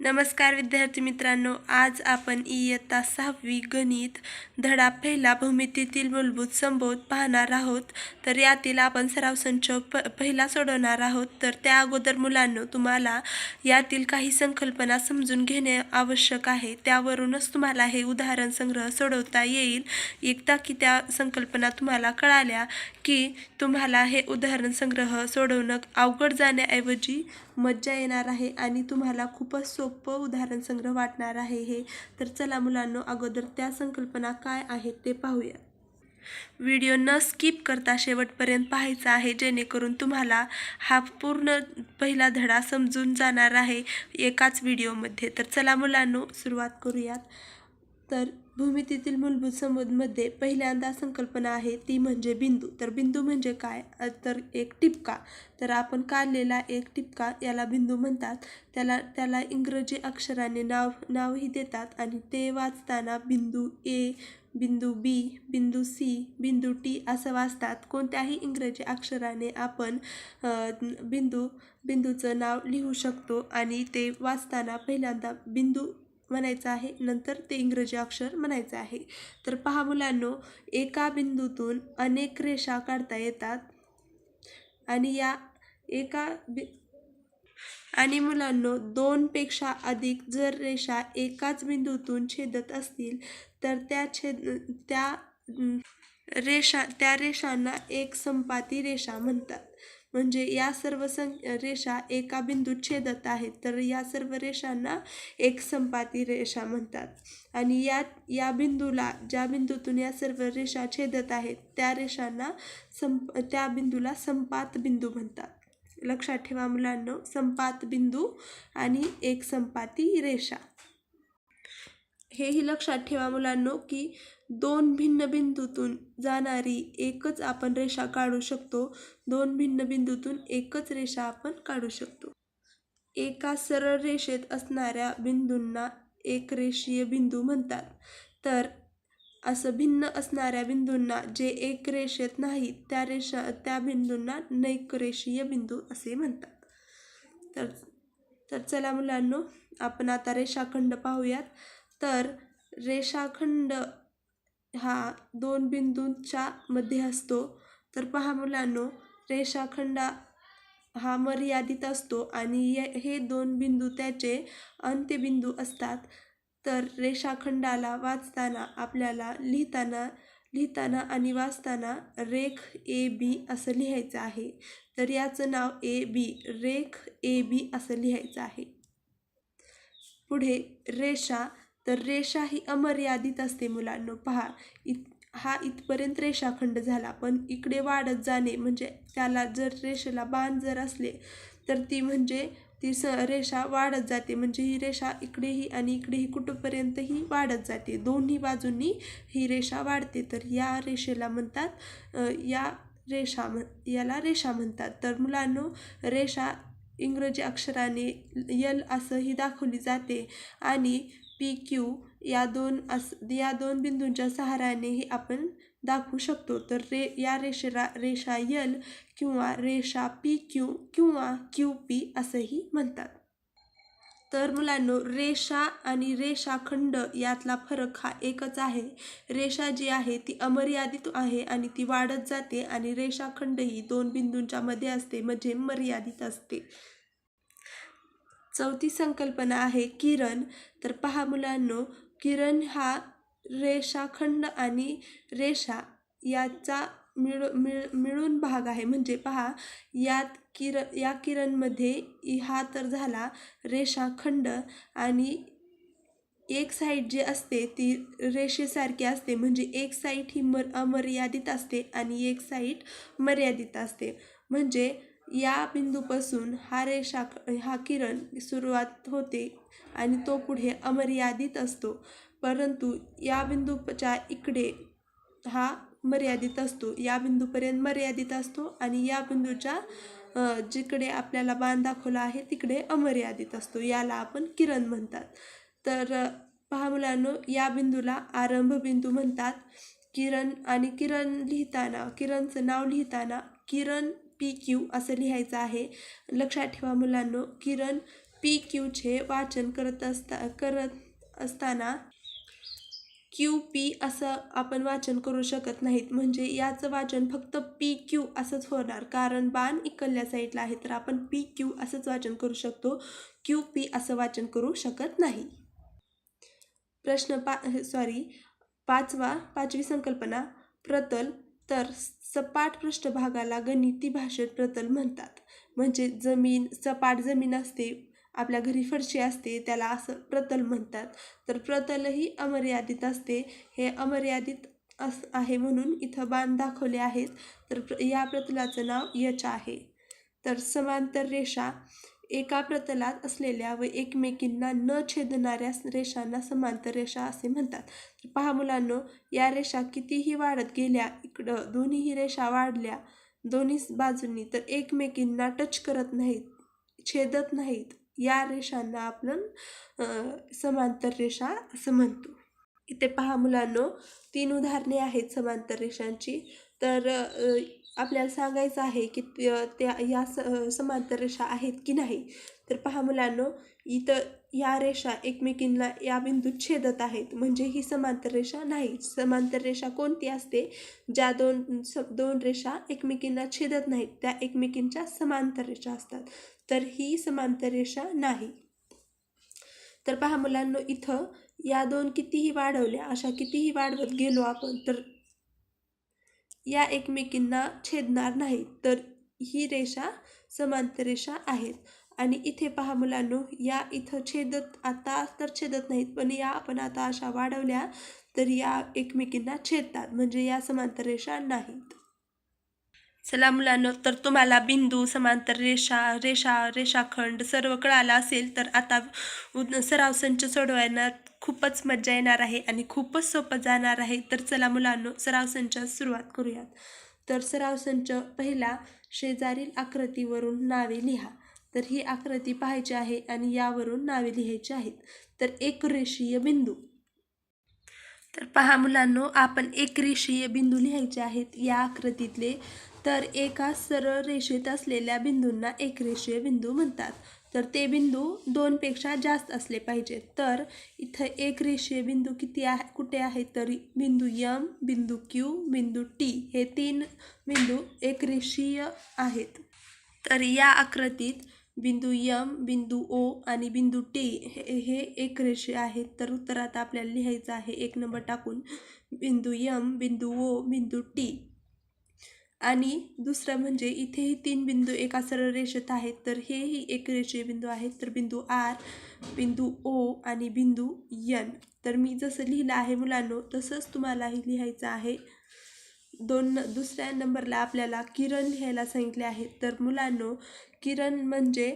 नमस्कार विद्यार्थी मित्रांनो आज आपण इयत्ता सहावी गणित धडा पहिला भूमितीतील मूलभूत संबोध पाहणार आहोत. तर यातील आपण सराव संच प पहिला सोडवणार आहोत. तर त्या अगोदर मुलांनो तुम्हाला यातील काही संकल्पना समजून घेणे आवश्यक आहे. त्यावरूनच तुम्हाला हे उदाहरण संग्रह सोडवता येईल. एकदा की त्या संकल्पना तुम्हाला कळाल्या की तुम्हाला हे उदाहरण संग्रह सोडवणं अवघड जाण्याऐवजी मज्जा येणार आहे आणि तुम्हाला खूपच सोपं उदाहरण संग्रह वाटणार आहे हे. तर चला मुलांनो अगोदर त्या संकल्पना काय आहेत ते पाहूया. व्हिडिओ न स्किप करता शेवटपर्यंत पाहायचा आहे जेणेकरून तुम्हाला हा पूर्ण पहिला धडा समजून जाणार आहे एकाच व्हिडिओमध्ये. तर चला मुलांनो सुरुवात करूयात. तर भूमितीतील मूलभूत संबोधमध्ये पहिल्यांदा संकल्पना आहे ती म्हणजे बिंदू. तर बिंदू म्हणजे काय? तर एक टिपका. तर आपण काढलेला एक टिपका याला बिंदू म्हणतात. त्याला त्याला इंग्रजी अक्षराने नाव नावही देतात आणि ते वाचताना बिंदू ए बिंदू बी बिंदू सी बिंदू टी असं वाचतात. कोणत्याही इंग्रजी अक्षराने आपण बिंदू बिंदूचं नाव लिहू शकतो आणि ते वाचताना पहिल्यांदा बिंदू म्हणायचं आहे. नंतर ते इंग्रजी अक्षर म्हणायचं आहे. तर पहा मुलांनो एका बिंदूतून अनेक रेषा काढता येतात. आणि या एका बि आणि मुलांनो दोनपेक्षा अधिक जर रेषा एकाच बिंदूतून छेदत असतील तर त्या छेद त्या रेषा त्या रेषांना एक संपाती रेषा म्हणतात. म्हणजे या सर्व सं रेषा एका बिंदूत छेदत आहेत. तर या सर्व रेषांना एक संपाती रेषा म्हणतात. आणि या या बिंदूला ज्या बिंदूतून या सर्व रेषा छेदत आहेत त्या रेषांना संप त्या बिंदूला संपात बिंदू म्हणतात. लक्षात ठेवा मुलांनो संपात बिंदू आणि एक संपाती रेषा. हेही लक्षात ठेवा मुलांनो की दोन भिन्न बिंदूतून जाणारी एकच आपण रेषा काढू शकतो. दोन भिन्न बिंदूतून एकच रेषा आपण काढू शकतो. एका सरळ रेषेत असणाऱ्या बिंदूंना एक रेषीय बिंदू म्हणतात. तर असं भिन्न असणाऱ्या बिंदूंना जे एक रेषेत नाही त्या रेषा त्या बिंदूंना नैकरेषीय बिंदू असे म्हणतात. तर तर चला मुलांनो आपण आता रेषाखंड पाहूयात. तर रेषाखंड हा दोन बिंदूंच्या मध्ये असतो. तर पहा मुलांनो रेषाखंड हा मर्यादित असतो आणि हे दोन बिंदू त्याचे अंत्यबिंदू असतात. तर रेषाखंडाला वाचताना आपल्याला लिहिताना लिहिताना आणि वाचताना रेख ए बी असं लिहायचं आहे. तर याचं नाव ए बी रेख ए बी असं लिहायचं आहे. पुढे रेषा तर रेषा ही अमर्यादित असते मुलांनो. पहा इत हा इथपर्यंत रेषाखंड झाला पण इकडे वाढत जाणे म्हणजे त्याला जर रेषेला बाण जर असले तर ती म्हणजे ती स रेषा वाढत जाते. म्हणजे ही रेषा इकडेही आणि इकडेही कुठंपर्यंतही वाढत जाते. दोन्ही बाजूंनी ही रेषा वाढते. तर या रेषेला म्हणतात या रेषा म्हण याला रेषा म्हणतात. तर मुलांनो रेषा इंग्रजी अक्षराने यल असंही दाखवली जाते आणि पी क्यू या दोन अस या दोन बिंदूंच्या सहाऱ्यानेही आपण दाखवू शकतो. तर रे या रेषेला रेषा यल किंवा रेषा पी क्यू किंवा क्यू पी असंही म्हणतात. तर मुलांनो रेषा आणि रेषाखंड यातला फरक हा एकच आहे. रेषा जी आहे ती अमर्यादित आहे आणि ती वाढत जाते आणि रेषाखंड ही दोन बिंदूंच्या मध्ये असते म्हणजे मर्यादित असते. चौथी संकल्पना आहे किरण. तर पहा मुलांनो किरण हा रेषाखंड आणि रेषा याचा मिळ मिळ मिळून भाग आहे. म्हणजे पहा यात किर या किरणमध्ये हा तर झाला रेषाखंड आणि एक साईड जी असते ती रेषेसारखी असते. म्हणजे एक साईड ही मर अमर्यादित असते आणि एक साईड मर्यादित असते. म्हणजे या बिंदूपासून हा रेषा हा किरण सुरुवात होते आणि तो पुढे अमर्यादित असतो. परंतु या बिंदूच्या इकडे हा मर्यादित असतो. या बिंदूपर्यंत मर्यादित असतो आणि या बिंदूच्या जिकडे आपल्याला बाण दाखवला आहे तिकडे अमर्यादित असतो. याला आपण किरण म्हणतात. तर पहा मुलांनो या बिंदूला आरंभ बिंदू म्हणतात. किरण आणि किरण लिहिताना किरणचं नाव लिहिताना किरण पी क्यू असं लिहायचं आहे. लक्षात ठेवा मुलांनो किरण पी क्यूचे वाचन करत असता करत असताना क्यू पी असं आपण वाचन करू शकत नाहीत. म्हणजे याचं वाचन फक्त पी क्यू असंच होणार. कारण बाण इकडल्या साईडला आहे तर आपण पी क्यू असंच वाचन करू शकतो. क्यू पी असं वाचन करू शकत नाही. प्रश्न पा सॉरी पाचवा पाचवी संकल्पना प्रतल तर सपाट पृष्ठभागाला गणिती भाषेत प्रतल म्हणतात. म्हणजे जमीन सपाट जमीन असते आपल्या घरी फरशी असते त्याला असं प्रतल म्हणतात. तर प्रतलही अमर्यादित असते. हे अमर्यादित अस आहे म्हणून इथं बाण दाखवले आहेत. तर प्र या प्रतलाचं नाव यच आहे. तर समांतर रेषा एका प्रतलात असलेल्या व एकमेकींना न छेदणाऱ्या रेषांना समांतर रेषा असे म्हणतात. तर पहा मुलांनो या रेषा कितीही वाढत गेल्या इकडं दोन्हीही रेषा वाढल्या दोन्ही बाजूंनी तर एकमेकींना टच करत नाहीत छेदत नाहीत. या रेषांना आपण समांतर रेषा असं म्हणतो. इथे पहा मुलांनो तीन उदाहरणे आहेत समांतर रेषांची. तर आपल्याला सांगायचं आहे की त्या या स समांतर रेषा आहेत की नाही? तर पहा मुलांनो इथं या रेषा एकमेकींना या बिंदूत छेदत आहेत. म्हणजे ही समांतर रेषा नाही. समांतर रेषा कोणती असते? ज्या दोन स दोन रेषा एकमेकींना छेदत नाहीत. त्या एकमेकींच्या समांतर रेषा असतात. तर ही समांतर रेषा नाही. तर पहा मुलांनो इथं या दोन कितीही वाढवल्या अशा कितीही वाढवत गेलो आपण तर या एकमेकींना छेदणार नाही. तर ही रेषा समांतर रेषा आहेत. आणि इथे पहा मुलांनो या इथं छेदत आता तर छेदत नाहीत पण या आपण आता अशा वाढवल्या तर या एकमेकींना छेदतात. म्हणजे या समांतर रेषा नाहीत. चला मुलांनो तर तुम्हाला बिंदू समांतर रेषा रेषा रेषाखंड सर्व कळालं असेल तर आता सराव संच सोडवायला खूपच मज्जा येणार आहे आणि खूपच सोपं जाणार आहे. तर चला मुलांनो सराव संचास सुरुवात करूयात. तर सराव संच पहिला शेजारील आकृतीवरून नावे लिहा. तर ही आकृती पाहायची आहे आणि यावरून नावे लिहायची आहेत. तर एक रेषीय बिंदू. तर पहा मुलांनो आपण एक रेषीय बिंदू लिहायचे आहेत या आकृतीतले. तर एका सरळ रेषेत असलेल्या बिंदूंना एक रेषीय बिंदू म्हणतात. तर ते बिंदू दोनपेक्षा जास्त असले पाहिजेत. तर इथं एक रेषीय बिंदू किती आहे कुठे आहेत तर बिंदू यम बिंदू क्यू बिंदू टी हे तीन बिंदू एक रेषीय आहेत. तर या आकृतीत बिंदू यम बिंदू ओ आणि बिंदू टी हे हे एक रेषीय आहेत. तर उत्तरात आपल्याला लिहायचं आहे. एक नंबर टाकून बिंदू यम बिंदू ओ बिंदू टी आणि दुसरं म्हणजे इथेही तीन बिंदू एका सरळ रेषेत आहेत. तर हेही एक रेषीय बिंदू आहेत तर बिंदू आर बिंदू ओ आणि बिंदू यन. तर मी जसं लिहिलं आहे मुलांनो तसंच तुम्हालाही लिहायचं आहे. दोन दुसऱ्या नंबरला आपल्याला किरण लिहायला सांगितले आहे. तर मुलांनो किरण म्हणजे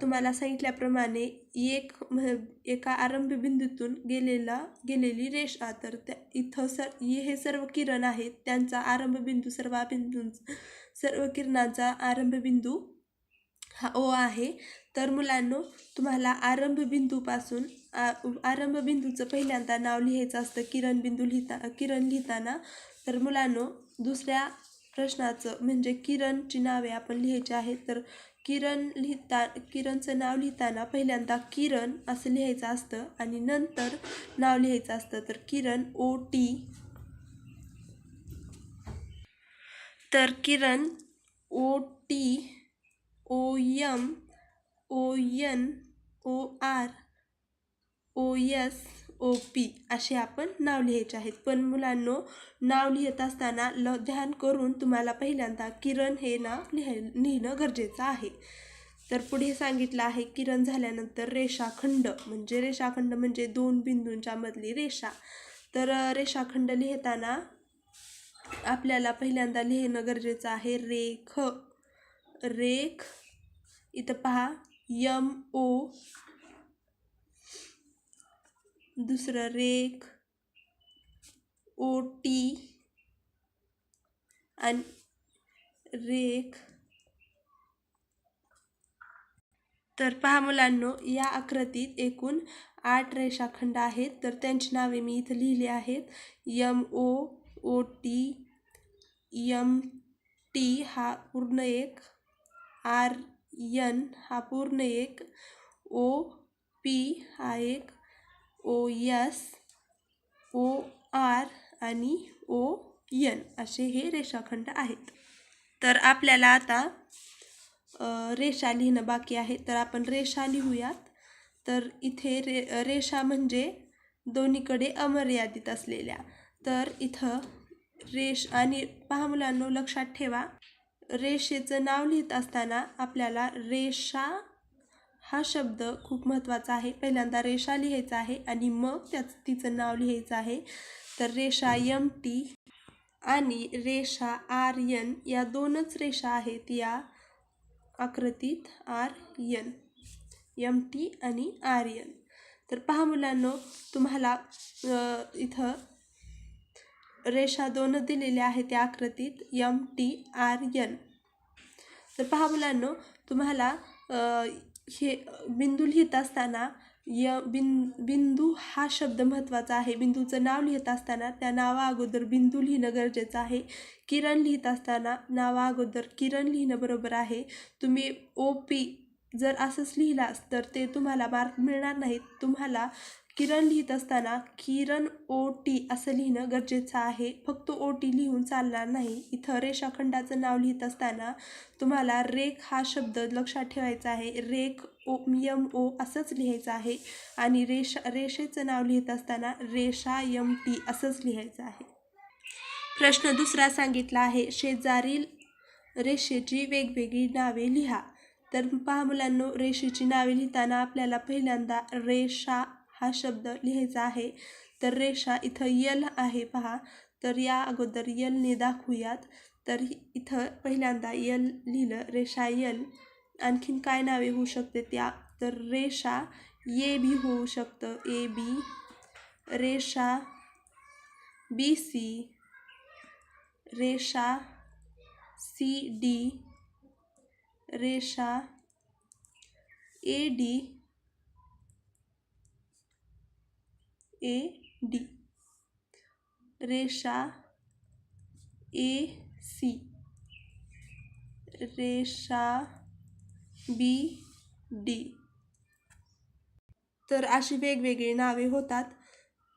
तुम्हाला सांगितल्याप्रमाणे एक एका आरंभ बिंदूतून गेलेला गेलेली रेषा. तर त्या इथं सर हे सर्व किरण आहेत. त्यांचा आरंभ बिंदू सर्व बिंदू सर्व किरणांचा आरंभ बिंदू हा ओ आहे. तर मुलांनो तुम्हाला आरंभ बिंदूपासून आरंभ बिंदूचं पहिल्यांदा नाव लिहायचं असतं किरण बिंदू लिहिता किरण लिहिताना. तर मुलांनो दुसऱ्या प्रश्नाचं म्हणजे किरणची नावे आपण लिहायची आहेत तर किरण लिहिता किरणचं नाव लिहिताना पहिल्यांदा किरण असं लिहायचं असतं आणि नंतर नाव लिहायचं असतं तर किरण ओ टी. तर किरण O T O M O N O R O S O P असे आपण नाव लिहायचे आहेत. पण मुलांनो नाव लिहित असताना ल ध्यान करून तुम्हाला पहिल्यांदा किरण हे नाव लिहाय लिहिणं गरजेचं आहे. तर पुढे सांगितलं आहे किरण झाल्यानंतर रेषाखंड. म्हणजे रेषाखंड म्हणजे दोन बिंदूंच्या मधली रेषा. तर रेषाखंड लिहिताना आपल्याला पहिल्यांदा लिहिणं गरजेचं आहे रेख. रेख इथं पहा यम ओ दुसरं रेख ओ टी आणि रेख. तर पहा मुलांनो या आकृतीत एकूण आठ रेषाखंड आहेत. तर त्यांची नावे मी इथं लिहिली आहेत. M O O T M T हा पूर्ण एक. आर यन हा पूर्ण एक. ओ पी हा एक. ओ यस ओ आर आणि ओ यन असे हे रेषाखंड आहेत. तर आपल्याला आता रेषा लिहिणं बाकी आहे. तर आपण रेषा लिहूयात. तर इथे रे रेषा म्हणजे दोन्हीकडे अमर्यादित असलेल्या. तर इथं रेष आणि पहा मुलांनो लक्षात ठेवा. रेषेचं नाव लिहित असताना आपल्याला रेषा हा शब्द खूप महत्त्वाचा आहे. पहिल्यांदा रेषा लिहायचा आहे आणि मग त्याच तिचं नाव लिहायचं आहे. तर रेषा यम टी आणि रेषा आर यन या दोनच रेषा आहेत या आकृतीत आर यन यम टी आणि आर यन तर पहा मुलांनो तुम्हाला इथं रेषा दोन दिलेल्या आहेत त्या आकृतीत यम टी आर यन तर पहा मुलांनो तुम्हाला हे बिंदू लिहित असताना य बिन बिंदू हा शब्द महत्त्वाचा आहे. बिंदूचं नाव लिहित असताना त्या नावा अगोदर बिंदू लिहिणं गरजेचं आहे. किरण लिहित असताना नावा अगोदर किरण लिहिणं बरोबर आहे. तुम्ही ओ पी जर असंच लिहिलास तर ते तुम्हाला मार्क मिळणार नाहीत. तुम्हाला किरण लिहित असताना किरण ओ टी असं लिहिणं गरजेचं आहे. फक्त ओ टी लिहून चालणार नाही. इथं रेषाखंडाचं नाव लिहित असताना तुम्हाला रेख हा शब्द लक्षात ठेवायचा आहे. रेख ओ यम ओ असंच लिहायचं आहे. आणि रेषा रेषेचं नाव लिहित असताना रेषा यम टी असंच लिहायचं आहे. प्रश्न दुसरा सांगितला आहे. शेजारील रेषेची वेगवेगळी नावे लिहा. तर पहा मुलांनो रेषेची नावे लिहिताना आपल्याला पहिल्यांदा रेषा हा शब्द लिहायचा आहे. तर रेषा इथं यल आहे पहा. तर या अगोदर यलने दाखवूयात. तर इथं पहिल्यांदा यल लिहिलं रेषा यल. आणखीन काय नावे होऊ शकते त्या? तर रेषा ये बी होऊ शकतं. ए बी रेषा बी सी रेषा सी डी. रेषा ए डी ए डी. रेषा ए सी. रेषा बी डी. तर अशी वेगवेगळी नावे होतात.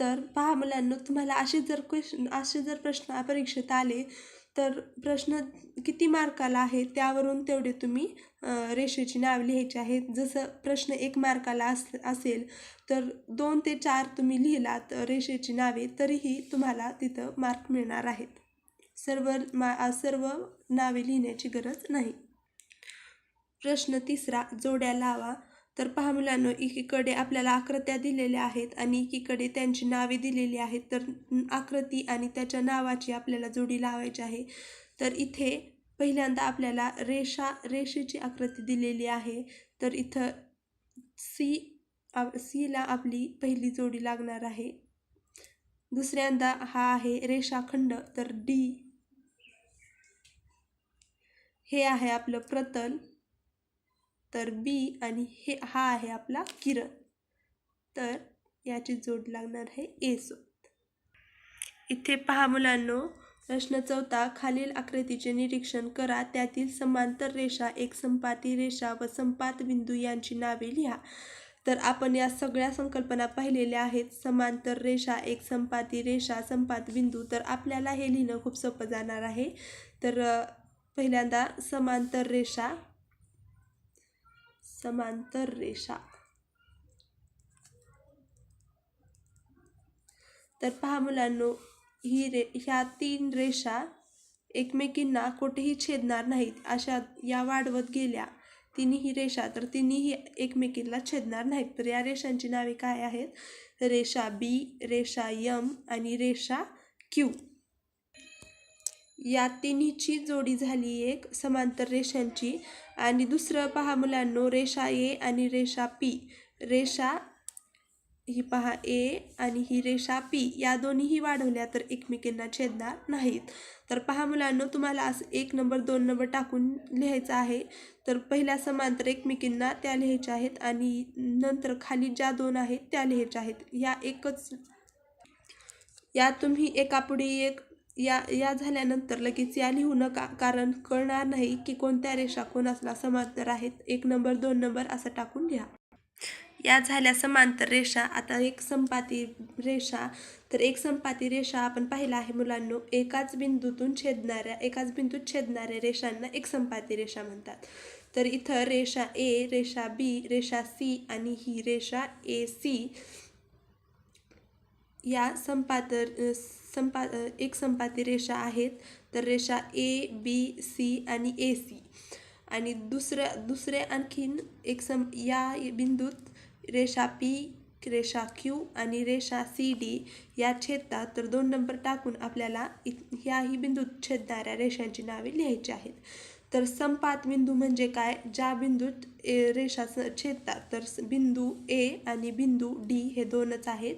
तर पहा मुलांना तुम्हाला असे जर क्वेश्चन असे जर प्रश्न परीक्षेत आले तर प्रश्न किती मार्काला आहे त्यावरून तेवढे तुम्ही रेषेची नावे लिहायची आहेत. जसं प्रश्न एक मार्काला अस असेल तर दोन ते चार तुम्ही लिहिलात रेषेची नावे तरीही तुम्हाला तिथं मार्क मिळणार आहेत. सर्व मा सर्व नावे लिहिण्याची गरज नाही. प्रश्न तिसरा जोड्या लावा. तर पहा मुलांनो एकीकडे आपल्याला आकृत्या दिलेल्या आहेत आणि एकीकडे त्यांची नावे दिलेली आहेत. तर आकृती आणि त्याच्या नावाची आपल्याला जोडी लावायची आहे. तर इथे पहिल्यांदा आपल्याला रेषा रेषेची आकृती दिलेली आहे. तर इथं सी आ- सीला आपली पहिली जोडी लागणार आहे. दुसऱ्यांदा हा आहे रेषाखंड तर डी. हे आहे आपलं प्रतल. तर बी आणि हे हा आहे आपला किरण. तर याची जोड लागणार आहे ए सोबत. इथे पहा मुलांनो प्रश्न चौथा खालील आकृतीचे निरीक्षण करा. त्यातील समांतर रेषा एक संपाती रेषा व संपात बिंदू यांची नावे लिहा. तर आपण या सगळ्या संकल्पना पाहिलेल्या आहेत. समांतर रेषा एक संपाती रेषा संपात बिंदू. तर आपल्याला हे लिहिणं खूप सोपं जाणार आहे. तर पहिल्यांदा समांतर रेषा समांतर रेषा. तर पहा मुलांनो ही रे ह्या तीन रेषा एकमेकींना कुठेही छेदणार नाहीत. अशा या वाढवत गेल्या तिन्ही रेषा तर तिन्हीही एकमेकींना छेदणार नाहीत. तर या रेषांची नावे काय आहेत? रेषा बी रेषा यम आणि रेषा क्यू या तिन्हीची जोडी झाली एक समांतर रेषांची. आणि दुसरं पहा मुलांनो रेषा ए आणि रेषा पी रेषा ही पहा ए आणि ही रेषा पी या दोन्हीही वाढवल्या तर एकमेकींना छेदणार नाहीत. तर पहा मुलांनो तुम्हाला असं एक नंबर दोन नंबर टाकून लिहायचं आहे. तर पहिल्या समांतर एकमेकींना त्या लिहायच्या आहेत आणि नंतर खाली ज्या दोन आहेत त्या लिहायच्या आहेत. या एकच या तुम्ही एकापुढे एक या या झाल्यानंतर लगेच या लिहू नका कारण कळणार नाही की कोणत्या रेषा कोणासला समांतर आहेत. एक नंबर दोन नंबर असं टाकून लिहा या झाल्या समांतर रेषा. आता एक संपाती रेषा तर एक संपाती रेषा आपण पाहिला आहे मुलांनो. एकाच बिंदूतून छेदणाऱ्या एकाच बिंदूत छेदणाऱ्या रेषांना एक संपाती रेषा म्हणतात. तर इथं रेषा ए रेषा बी रेषा सी आणि ही रेषा ए सी या संपातर संपा एक संपाती रेषा आहेत. तर रेषा ए बी सी आणि ए सी आणि दुसऱ्या दुसरे आणखीन एक सम या बिंदूत रेषा पी रेषा क्यू आणि रेषा सी डी या छेदतात. तर दोन नंबर टाकून आपल्याला इ ह्याही बिंदूत छेदणाऱ्या रेषांची नावे लिहायची आहेत. तर संपात बिंदू म्हणजे काय? ज्या बिंदूत ए रेषा स छेदतात. तर बिंदू ए आणि बिंदू डी हे दोनच आहेत.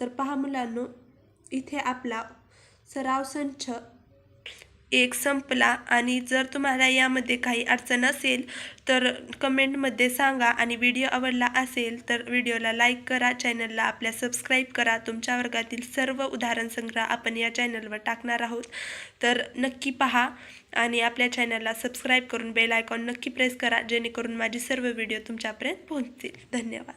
तर पहा मुलांनो इथे आपला सराव संच एक संपला आणि जर तुम्हाला यामध्ये काही अडचण असेल तर कमेंटमध्ये सांगा आणि व्हिडिओ आवडला असेल तर व्हिडिओला लाईक करा चॅनलला आपल्या सबस्क्राईब करा. तुमच्या वर्गातील सर्व उदाहरण संग्रह आपण या चॅनलवर टाकणार आहोत. तर नक्की पहा आणि आपल्या चॅनलला सबस्क्राईब करून बेल आयकॉन नक्की प्रेस करा जेणेकरून माझी सर्व व्हिडिओ तुमच्यापर्यंत पोहोचतील. धन्यवाद.